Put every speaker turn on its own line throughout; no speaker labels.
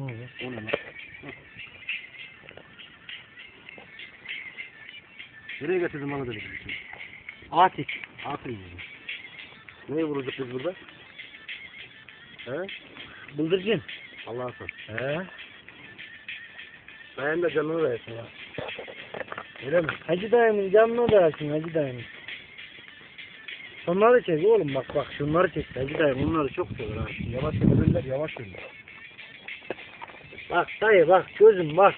O ne lan? Nereye getirdin bana dedi.
Atik.
Aferin dedim. Neyi vuracak biz burada? He?
Bıldırcın.
Allah'a sor.
He.
Benim de canını versin ya. Öyle mi?
Hacı dayımın canını da alsın Hacı dayımın. Onları çek oğlum bak bak şunları çek Hacı dayım onları çok sever ha.
Yavaş yürüdüler, yavaş yürüdüler.
Bak dayı bak gözüm bak.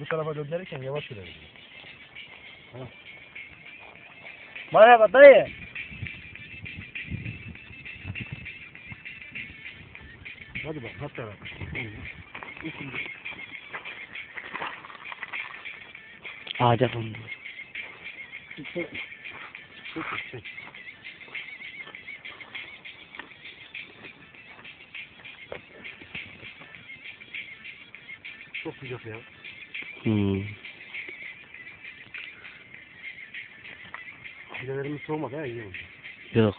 Bu tarafa döndürürken yavaş yürüdüler.
Merhaba dayı.
Hadi bak, hadi tarafa.
Ağaca kondu.
Çek, çek, çek. Çok sıcak ya.
Hmm.
Fidelerimiz soğumadı ha, iyi oldu.
Yok.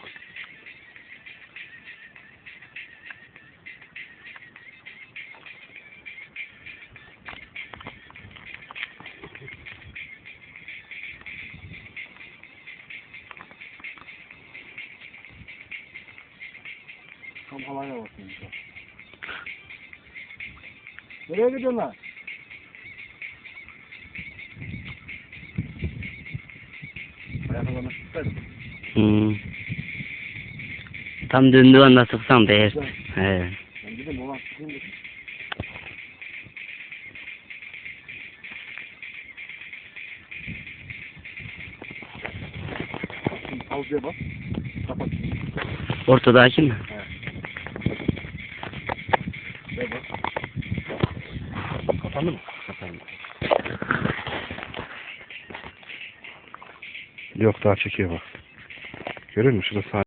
Tam havaya bakayım. şu an. Nereye gidiyorsun lan? Ayakkabılarını sıksaydın.
Hmm. Tam döndüğü anda sıksam değer. He.
Ben dedim olan sıkayım dedim. Havluya bak. Kapat.
Ortadaki mi?
Şuraya bak. Kapandı mı? Yok daha çekiyor bak. Görüyor musun? Şurada sağ